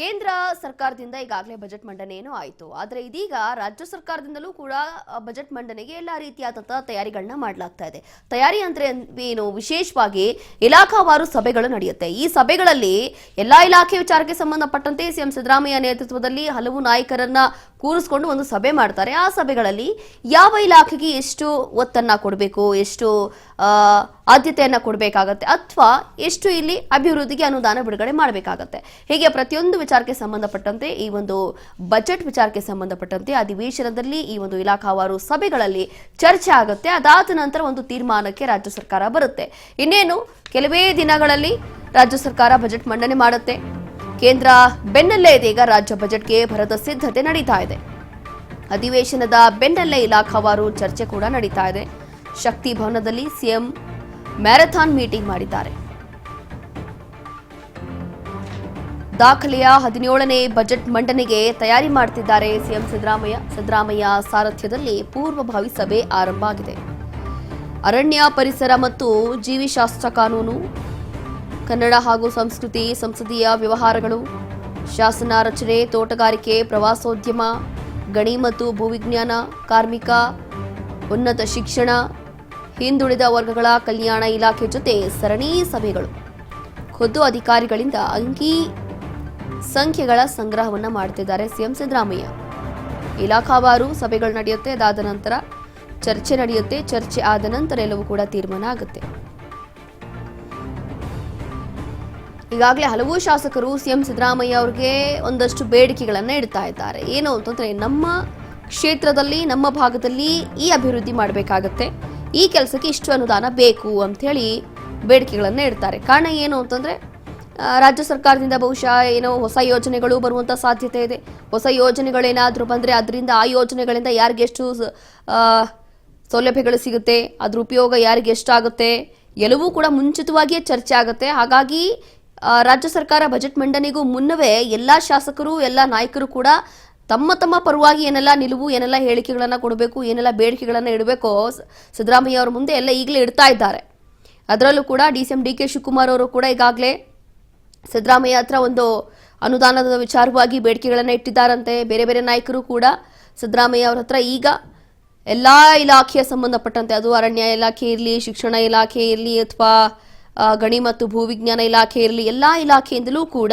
ಕೇಂದ್ರ ಸರ್ಕಾರದಿಂದ ಈಗಾಗಲೇ ಬಜೆಟ್ ಮಂಡನೆಯೂ ಆಯಿತು. ಆದರೆ ಇದೀಗ ರಾಜ್ಯ ಸರ್ಕಾರದಿಂದಲೂ ಕೂಡ ಬಜೆಟ್ ಮಂಡನೆಗೆ ಎಲ್ಲ ರೀತಿಯಾದಂತಹ ತಯಾರಿಗಳನ್ನ ಮಾಡಲಾಗ್ತಾ ಇದೆ. ತಯಾರಿ ಅಂದ್ರೆ ಏನು? ವಿಶೇಷವಾಗಿ ಇಲಾಖಾವಾರು ಸಭೆಗಳು ನಡೆಯುತ್ತೆ. ಈ ಸಭೆಗಳಲ್ಲಿ ಎಲ್ಲ ಇಲಾಖೆ ವಿಚಾರಕ್ಕೆ ಸಂಬಂಧಪಟ್ಟಂತೆ ಸಿಎಂ ಸಿದ್ದರಾಮಯ್ಯ ನೇತೃತ್ವದಲ್ಲಿ ಹಲವು ನಾಯಕರನ್ನ ಕೂರಿಸ್ಕೊಂಡು ಒಂದು ಸಭೆ ಮಾಡ್ತಾರೆ. ಆ ಸಭೆಗಳಲ್ಲಿ ಯಾವ ಇಲಾಖೆಗೆ ಎಷ್ಟು ಒತ್ತನ್ನ ಕೊಡಬೇಕು? ಎಷ್ಟು ಆದ್ಯತೆಯನ್ನ ಕೊಡಬೇಕಾಗತ್ತೆ ಅಥವಾ ಎಷ್ಟು ಇಲ್ಲಿ ಅಭಿವೃದ್ಧಿಗೆ ಅನುದಾನ ಬಿಡುಗಡೆ ಮಾಡಬೇಕಾಗತ್ತೆ. ಹೀಗೆ ಪ್ರತಿಯೊಂದು ವಿಚಾರಕ್ಕೆ ಸಂಬಂಧಪಟ್ಟಂತೆ ಈ ಒಂದು ಬಜೆಟ್ ವಿಚಾರಕ್ಕೆ ಸಂಬಂಧಪಟ್ಟಂತೆ ಅಧಿವೇಶನದಲ್ಲಿ ಈ ಒಂದು ಇಲಾಖಾವಾರು ಸಭೆಗಳಲ್ಲಿ ಚರ್ಚೆ ಆಗುತ್ತೆ. ಅದಾದ ನಂತರ ಒಂದು ತೀರ್ಮಾನಕ್ಕೆ ರಾಜ್ಯ ಸರ್ಕಾರ ಬರುತ್ತೆ. ಇನ್ನೇನು, ಕೆಲವೇ ದಿನಗಳಲ್ಲಿ ರಾಜ್ಯ ಸರ್ಕಾರ ಬಜೆಟ್ ಮಂಡನೆ ಮಾಡುತ್ತೆ. ಕೇಂದ್ರ ಬೆನ್ನಲ್ಲೇ ಇದೀಗ ರಾಜ್ಯ ಬಜೆಟ್ಗೆ ಭರದ ಸಿದ್ಧತೆ ನಡೀತಾ ಇದೆ. ಅಧಿವೇಶನದ ಬೆನ್ನಲ್ಲೇ ಇಲಾಖಾವಾರು ಚರ್ಚೆ ಕೂಡ ನಡೀತಾ ಇದೆ. ಶಕ್ತಿ ಭವನದಲ್ಲಿ ಸಿಎಂ ಮ್ಯಾರಥಾನ್ ಮೀಟಿಂಗ್ ಮಾಡಿದ್ದಾರೆ. ದಾಖಲೆಯ ಹದಿನೇಳನೇ ಬಜೆಟ್ ಮಂಡನೆಗೆ ತಯಾರಿ ಮಾಡ್ತಿದ್ದಾರೆ ಸಿಎಂ ಸಿದ್ದರಾಮಯ್ಯ. ಸಿದ್ದರಾಮಯ್ಯ ಸಾರಥ್ಯದಲ್ಲಿ ಪೂರ್ವಭಾವಿ ಸಭೆ ಆರಂಭ ಆಗಿದೆ. ಅರಣ್ಯ ಪರಿಸರ ಮತ್ತು ಜೀವಿಶಾಸ್ತ್ರ ಕಾನೂನು, ಕನ್ನಡ ಹಾಗೂ ಸಂಸ್ಕೃತಿ, ಸಂಸದೀಯ ವ್ಯವಹಾರಗಳು, ಶಾಸನ ರಚನೆ, ತೋಟಗಾರಿಕೆ, ಪ್ರವಾಸೋದ್ಯಮ, ಗಣಿ ಮತ್ತು ಭೂವಿಜ್ಞಾನ, ಕಾರ್ಮಿಕ, ಉನ್ನತ ಶಿಕ್ಷಣ ಹಿಂದುಳಿದ ವರ್ಗಗಳ ಕಲ್ಯಾಣ ಇಲಾಖೆ ಜೊತೆ ಸರಣಿ ಸಭೆಗಳು. ಖುದ್ದು ಅಧಿಕಾರಿಗಳಿಂದ ಅಂಕಿ ಸಂಖ್ಯೆಗಳ ಸಂಗ್ರಹವನ್ನ ಮಾಡ್ತಿದ್ದಾರೆ ಸಿಎಂ ಸಿದ್ದರಾಮಯ್ಯ. ಇಲಾಖಾವಾರು ಸಭೆಗಳು ನಡೆಯುತ್ತೆ, ಅದಾದ ನಂತರ ಚರ್ಚೆ ನಡೆಯುತ್ತೆ, ಚರ್ಚೆ ಆದ ನಂತರ ಎಲ್ಲವೂ ಕೂಡ ತೀರ್ಮಾನ ಆಗುತ್ತೆ. ಈಗಾಗಲೇ ಹಲವು ಶಾಸಕರು ಸಿಎಂ ಸಿದ್ದರಾಮಯ್ಯ ಅವರಿಗೆ ಒಂದಷ್ಟು ಬೇಡಿಕೆಗಳನ್ನು ಇಡ್ತಾ ಇದ್ದಾರೆ. ಏನು ಅಂತಂದ್ರೆ ನಮ್ಮ ಕ್ಷೇತ್ರದಲ್ಲಿ, ನಮ್ಮ ಭಾಗದಲ್ಲಿ ಈ ಅಭಿವೃದ್ಧಿ ಮಾಡಬೇಕಾಗತ್ತೆ. ಈ ಕೆಲಸಕ್ಕೆ ಇಷ್ಟು ಅನುದಾನ ಬೇಕು ಅಂಥೇಳಿ ಬೇಡಿಕೆಗಳನ್ನು ಇಡ್ತಾರೆ. ಕಾರಣ ಏನು ಅಂತಂದ್ರೆ ರಾಜ್ಯ ಸರ್ಕಾರದಿಂದ ಬಹುಶಃ ಏನೋ ಹೊಸ ಯೋಜನೆಗಳು ಬರುವಂತ ಸಾಧ್ಯತೆ ಇದೆ. ಹೊಸ ಯೋಜನೆಗಳೇನಾದರೂ ಬಂದ್ರೆ ಅದರಿಂದ ಆ ಯೋಜನೆಗಳಿಂದ ಯಾರಿಗೆಷ್ಟು ಸೌಲಭ್ಯಗಳು ಸಿಗುತ್ತೆ, ಅದ್ರ ಉಪಯೋಗ ಯಾರಿಗೆ ಎಷ್ಟಾಗುತ್ತೆ, ಎಲ್ಲವೂ ಕೂಡ ಮುಂಚಿತವಾಗಿಯೇ ಚರ್ಚೆ ಆಗುತ್ತೆ. ಹಾಗಾಗಿ ರಾಜ್ಯ ಸರ್ಕಾರ ಬಜೆಟ್ ಮಂಡನೆಗೂ ಮುನ್ನವೇ ಎಲ್ಲ ಶಾಸಕರು, ಎಲ್ಲ ನಾಯಕರು ಕೂಡ ತಮ್ಮ ತಮ್ಮ ಪರವಾಗಿ ಏನೆಲ್ಲ ನಿಲುವು, ಏನೆಲ್ಲ ಹೇಳಿಕೆಗಳನ್ನ ಕೊಡಬೇಕು, ಏನೆಲ್ಲ ಬೇಡಿಕೆಗಳನ್ನ ಇಡಬೇಕೋ ಸಿದ್ದರಾಮಯ್ಯ ಅವರ ಮುಂದೆ ಎಲ್ಲ ಈಗಲೇ ಇಡ್ತಾ ಇದ್ದಾರೆ. ಅದರಲ್ಲೂ ಕೂಡ D C M D K Shivakumar ಅವರು ಕೂಡ ಈಗಾಗಲೇ ಸಿದ್ದರಾಮಯ್ಯ ಹತ್ರ ಒಂದು ಅನುದಾನದ ವಿಚಾರವಾಗಿ ಬೇಡಿಕೆಗಳನ್ನು ಇಟ್ಟಿದ್ದಾರಂತೆ. ಬೇರೆ ಬೇರೆ ನಾಯಕರು ಕೂಡ ಸಿದ್ದರಾಮಯ್ಯ ಅವರ ಹತ್ರ ಈಗ ಎಲ್ಲ ಇಲಾಖೆಯ ಸಂಬಂಧಪಟ್ಟಂತೆ, ಅದು ಅರಣ್ಯ ಇಲಾಖೆ ಇರಲಿ, ಶಿಕ್ಷಣ ಇಲಾಖೆ ಇರಲಿ, ಅಥವಾ ಗಣಿ ಮತ್ತು ಭೂವಿಜ್ಞಾನ ಇಲಾಖೆ ಇರಲಿ, ಎಲ್ಲ ಇಲಾಖೆಯಿಂದಲೂ ಕೂಡ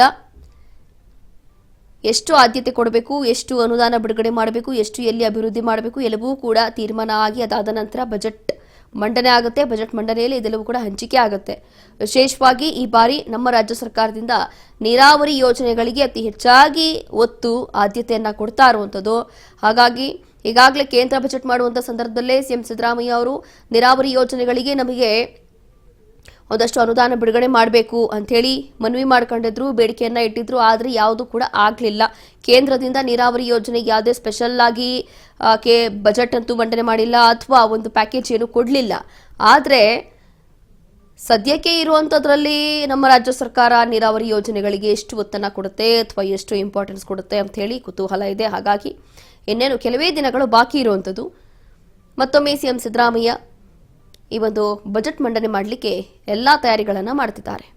ಎಷ್ಟು ಆದ್ಯತೆ ಕೊಡಬೇಕು, ಎಷ್ಟು ಅನುದಾನ ಬಿಡುಗಡೆ ಮಾಡಬೇಕು, ಎಷ್ಟು ಎಲ್ಲಿ ಅಭಿವೃದ್ಧಿ ಮಾಡಬೇಕು ಎಲ್ಲವೂ ಕೂಡ ತೀರ್ಮಾನ ಆಗಿ ಅದಾದ ನಂತರ ಬಜೆಟ್ ಮಂಡನೆ ಆಗುತ್ತೆ. ಬಜೆಟ್ ಮಂಡನೆಯಲ್ಲಿ ಇದೆಲ್ಲವೂ ಕೂಡ ಹಂಚಿಕೆ ಆಗುತ್ತೆ. ವಿಶೇಷವಾಗಿ ಈ ಬಾರಿ ನಮ್ಮ ರಾಜ್ಯ ಸರ್ಕಾರದಿಂದ ನೀರಾವರಿ ಯೋಜನೆಗಳಿಗೆ ಅತಿ ಹೆಚ್ಚಾಗಿ ಒತ್ತು ಆದ್ಯತೆಯನ್ನು ಕೊಡ್ತಾ ಇರುವಂಥದ್ದು. ಹಾಗಾಗಿ ಈಗಾಗಲೇ ಕೇಂದ್ರ ಬಜೆಟ್ ಮಾಡುವಂಥ ಸಂದರ್ಭದಲ್ಲೇ ಸಿಎಂ ಸಿದ್ದರಾಮಯ್ಯ ಅವರು ನೀರಾವರಿ ಯೋಜನೆಗಳಿಗೆ ನಮಗೆ ಒಂದಷ್ಟು ಅನುದಾನ ಬಿಡುಗಡೆ ಮಾಡಬೇಕು ಅಂಥೇಳಿ ಮನವಿ ಮಾಡ್ಕೊಂಡಿದ್ರು, ಬೇಡಿಕೆಯನ್ನ ಇಟ್ಟಿದ್ರು, ಆದರೆ ಯಾವುದು ಕೂಡ ಆಗಲಿಲ್ಲ. ಕೇಂದ್ರದಿಂದ ನೀರಾವರಿ ಯೋಜನೆಗೆ ಯಾವುದೇ ಸ್ಪೆಷಲ್ ಆಗಿ ಬಜೆಟ್ ಅಂತೂ ಮಂಡನೆ ಮಾಡಿಲ್ಲ ಅಥವಾ ಒಂದು ಪ್ಯಾಕೇಜ್ ಏನು ಕೊಡಲಿಲ್ಲ. ಆದರೆ ಸದ್ಯಕ್ಕೆ ಇರುವಂಥದ್ರಲ್ಲಿ ನಮ್ಮ ರಾಜ್ಯ ಸರ್ಕಾರ ನೀರಾವರಿ ಯೋಜನೆಗಳಿಗೆ ಎಷ್ಟು ಒತ್ತನ್ನು ಕೊಡುತ್ತೆ ಅಥವಾ ಎಷ್ಟು ಇಂಪಾರ್ಟೆನ್ಸ್ ಕೊಡುತ್ತೆ ಅಂತ ಹೇಳಿ ಕುತೂಹಲ ಇದೆ. ಹಾಗಾಗಿ ಇನ್ನೇನು ಕೆಲವೇ ದಿನಗಳು ಬಾಕಿ ಇರುವಂಥದ್ದು ಮತ್ತೊಮ್ಮೆ ಸಿಎಂ ಸಿದ್ದರಾಮಯ್ಯ ಈ ಒಂದು ಬಜೆಟ್ ಮಂಡನೆ ಮಾಡಲಿಕ್ಕೆ ಎಲ್ಲ ತಯಾರಿಗಳನ್ನು ಮಾಡ್ತಿದ್ದಾರೆ.